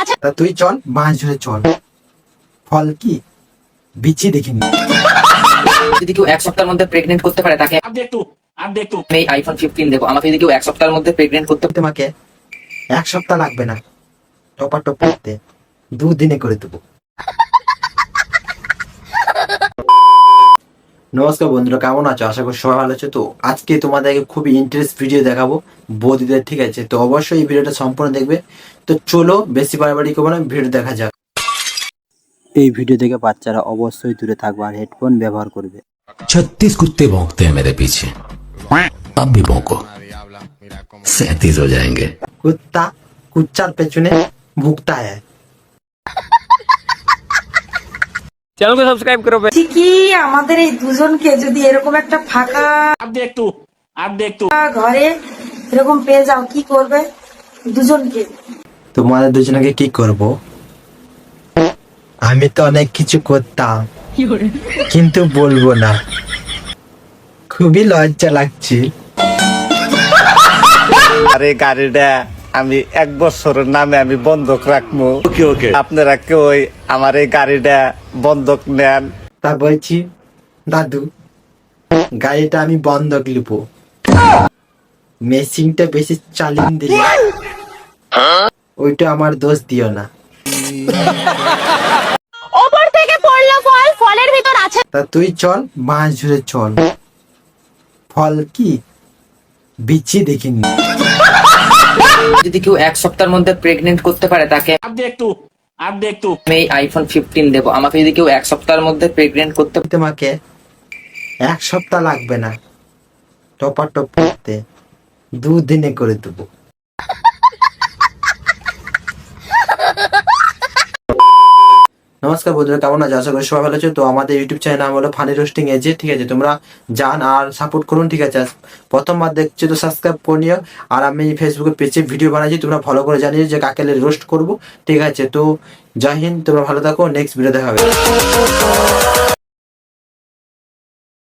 আছে তা তুই চল মাছ ধরে চল। ফল কি? বিচি দেখে নি। যদি কেউ এক সপ্তাহের মধ্যে প্রেগনেন্ট করতে পারে তাকে আপডেট একটু আপডেট একটু। এই আইফোন 15 দেবো আমাকে যদি কেউ এক সপ্তাহের মধ্যে প্রেগনেন্ট করতে তোমাকে এক সপ্তাহ লাগবে না। টপা টপ করতে। দুদিনে করে দেবো। নমস্কার বন্ধুরা কেমন আছো আশা করি সবাই ভালো আছো তো আজকে তোমাদেরকে খুবই ইন্টারেস্ট ভিডিও দেখাবো বৌদিদের ঠিক আছে তো অবশ্যই এই ভিডিওটা সম্পূর্ণ দেখবে তো চলো বেশি বাড়াবাড়ি করবো না ভিডিও দেখা যাক এই ভিডিও থেকে বাচ্চারা অবশ্যই দূরে থাকবে আর হেডফোন ব্যবহার করবে छत्तीस कुत्ते भौंकते हैं मेरे पीछे अब भी भौंको सैतीस हो जाएंगे কুত্তা কুচ্চার পেছনে চ্যানেলকে সাবস্ক্রাইব করবে কি আমাদের এই দুজনকে যদি এরকম একটা ফাঁকা আপনি একটু আপনি একটু। ঘরে এরকম পেয়ে যাও কি করবে দুজনকে? তোমাদের দুজনকে কি করব? আমি তো অনেক কিছু করতাম কিন্তু বলব না। খুবই লজ্জা লাগছে। আরে গাড়িটা। আমি এক বছরের নামে আমি বন্ধক রাখব। আপনারা কেউ আমার এই গাড়িটা বন্ধক নেন? তা বলছি দাদু গাড়িটা আমি বন্ধক লিব। মেশিনটা বেশি চালিয়ে দিলে ওইটা আমার দোষ দিও না। ওপর থেকে পড়ল ফল ফলের ভিতর আছে। তা তুই চল মাছ ধরে চল। ফল কি? বিচি দেখিনি। যদি কেউ এক সপ্তাহের মধ্যে প্রেগনেন্ট করতে পারে তাকে আপনি একটু আপনি একটু। আমি আইফোন ফিফটিন দেবো। আমাকে যদি কেউ এক সপ্তাহের মধ্যে প্রেগনেন্ট করতে তোমাকে এক সপ্তাহ লাগবে না। টপা টপ করতে। দুদিনে করে দেবো। নমস্কার বন্ধুরা, কেমন আছে? আশা করি সবাই ভালো আছে। তো আমাদের ইউটিউব চ্যানেল নাম হলো ফানি রোস্টিং এজে ঠিক আছে, তোমরা যান আর সাপোর্ট করুন, ঠিক আছে? প্রথমবার দেখছ, তো সাবস্ক্রাইব করে নিও। আর আমি ফেসবুকে পেজে ভিডিও বানাচ্ছি তোমরা ফলো করে জানিয়ে যে কাকে রোস্ট করব, ঠিক আছে? তো জাহিন তোমরা ভালো থাকো। নেক্সট ভিডিও দেখা হবে।